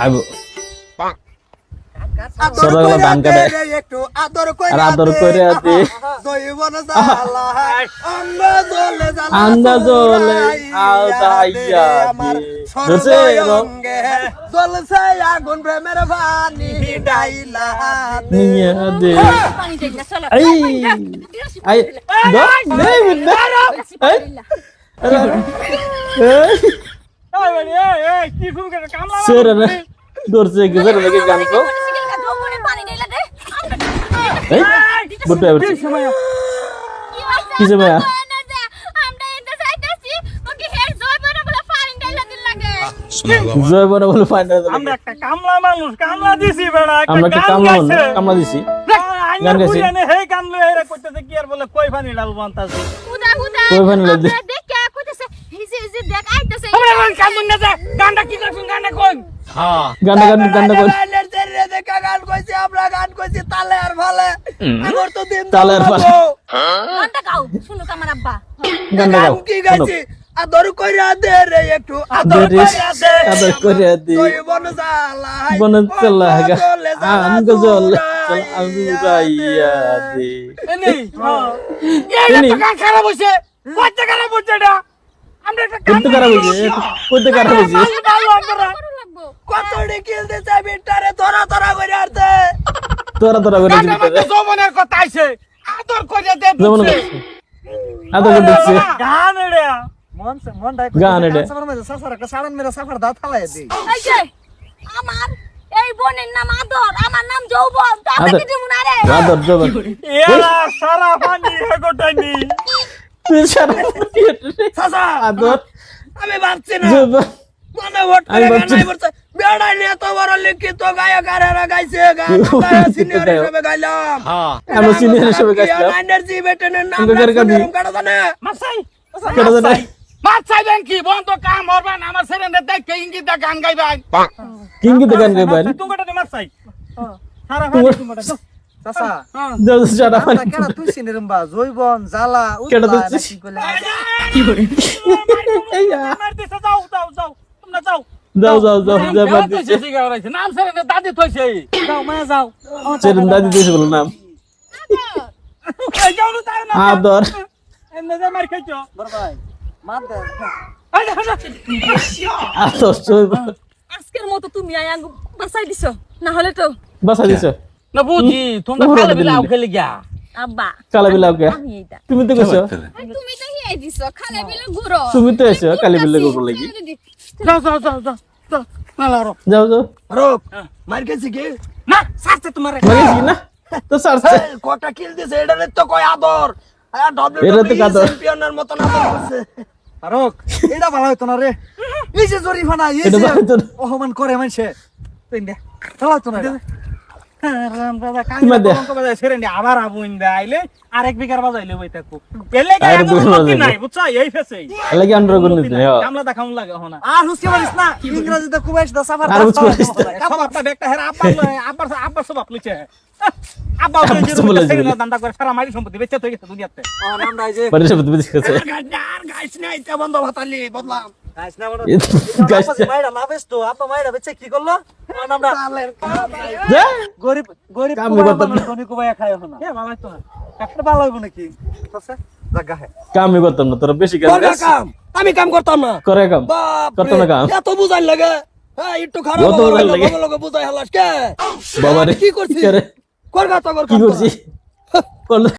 আদর সদাগর কইরা ধান দে কাটে। রে একটু আদর কইরা আর আদর দে। কইরা দে। জৈবন জ্বালা অঙ্গ জ্বলে জ্বালা আঙ্গ জ্বলে জুড়াইয়া আওতাইয়া দে আমার দে। সর্ব ধরছে এরম। অঙ্গে জ্বলছে আগুন প্রেমের পানি ডাইলা দে। দে চলো এই আই দো নেই বুদ্ধা এই সেরে রে কি গান কো পানি দেইলা দে এই। বুদ্ধা বলছি কি যে ভাইয়া? আমরা এটা চাইতাছি ওকে হেড জয় বড় বলে পানি দেইলা দিল লাগে জয় বড় বলে ফাইনাল আমরা একটা কামলা মানুষ কামলা দিছি বেড়া আমরা কামলা দিছি। গান গাইছে। এরা কি আর বলে কই পানি ডাল বান্তাছে? উদা উদা কই দে। আমরা দেখে কইতেছে হিজে হিজে দেখ আইতাছে আমরা গান কামুন না যা গানটা কি করছুন? গানটা কই গান্ডা গান্ডা গান্ডা কই লাইনের গান। কইছি আমরা গান। কইছি তালে আর ভালে। আগর তো দিন তালে আর ভালে। গানটা গাও শুনুক আমার আব্বা। গান্ডা গাও কি গাইছি আদর কইরা দে রে একটু আদর কইরা দে। আদর দি জৈবন জ্বালা বন চলা গা। জ্বলে জ্বালা আঙ্গ জল চল জুড়াইয়া দে। এনি এই এনি। তো গান খারাপ হইছে। খারাপ খারাপ হইছে ভালো আমরা করু লাগবো কত ডিকিল দে চাবি টারে ধরা ধরা করে আরতে। তোরা তোরা করে দিতে মধ্যে যৌবনের কথা আইছে। আদর কইরা দে বুঝছে। আদর করে দিচ্ছে। গান এড়া মন সে মন ডাই গান এটা। সাফার মে সাফার একটা সাড়ন মেরা সাফার দা থালাই দে আমার এই বোনের নাম আদর আমার নাম যৌবন। তো আমরা কি দিমু না রে? আদর জবর এরা সারা পানি হেগোটানি তুই সারা সাসা! আদর। আমি ভাবছি না। মনে ভোট করে ভাবছি- গান করছে বেড়াই নিয়ে তো বড় লিখিত গায়ক আর এরা গাইছে গান সিনিয়র। হিসেবে গাইলাম। আমরা সিনিয়র হিসেবে কি গাইছিলাম। এনার্জি বেটেনের নাম? কাটা জানে? মাসাই কেটে দে মাছ চাইবেন কি? বন্ধ কাম হরবেন আমার সেরেন্ডে দেখে ইঙ্গিতা গান গাইবেন। কিংকি গান গাইবেন? তুমি মাছ চাই সারা চাচা যাও যাও যাও যাও তোমরা যাও। যাও যাও যাও যাও বাদ দিচ্ছে নাম সেরেন্ডে দাদি থইছে। যাও মায়া যাও। চেরুন দাদি দিয়েছে বলে নাম। যাও না তাই না? আদর এমনে যা মার খাইছো। বড় ভাই মার দে। এই যাও যাও। আদর জৈব আজকের মতো তুমি বাসাই দিছো না হলে তো বাসা দিছো। না বুঝি তোমরা কালে বিলাও খেলে গিয়া আব্বা কালা বিলাও এইটা। তুমি তো কইছো তুমি তো হিয়াই দিছো খালে বিলে গুড়ো তুমি তো এসো কালি বিলে গোবর লাগি। যাও যাও যাও যাও যাও না যাও যাও। রোক মার গেছি কি? না সাথে তোমার। লাগিস কি না? তো সারছে কটা কিল দিছে এটা তো কয় আদর। এটা তো কাদর। চ্যাম্পিয়নের মতন আদর করছে। রোক এটা ভালো হইতো না রে। এই যে জরিফানা এই যে ভালো অপমান করে মানছে তুই দে। ভালো হইতো না আবার আবুইন দে আইলে আরেক বিঘার বাজাইলে বই থাকো পেলে আরেক গায় বিঘার উন্নতি বাজাইলে। নাই বুঝছ? এই ফেসেই লাগি আন্ডার গুণ দিতে হ্যাঁ। কামলা দেখাম লাগে হনা। আর হুসকে পারিস না ইংরেজিতে খুব একটা সাফার। সবাবটা দেখতে হেরা আব্বা আব্বার ওই যে সবাব লইছে। সেরেন্ডে দান্দা করে সারা মারি সম্পত্তি বেচে তো গেছে দুনিয়াতে। ও এই যে বাড়ি সব তুমি গাইস নাই বন্ধ ভাতালি বদলাম। কামই করতাম না তোরা বেশি কাম কাম। আমি কাম করতাম না। করে কাম বাপ করতাম না কাম। এত বুঝাই লাগে। হ্যাঁ একটু খারাপ বুঝাই হালাস। কে? বাবা রে কি করছিস? করে কর? গা তো কর কি করছি করল।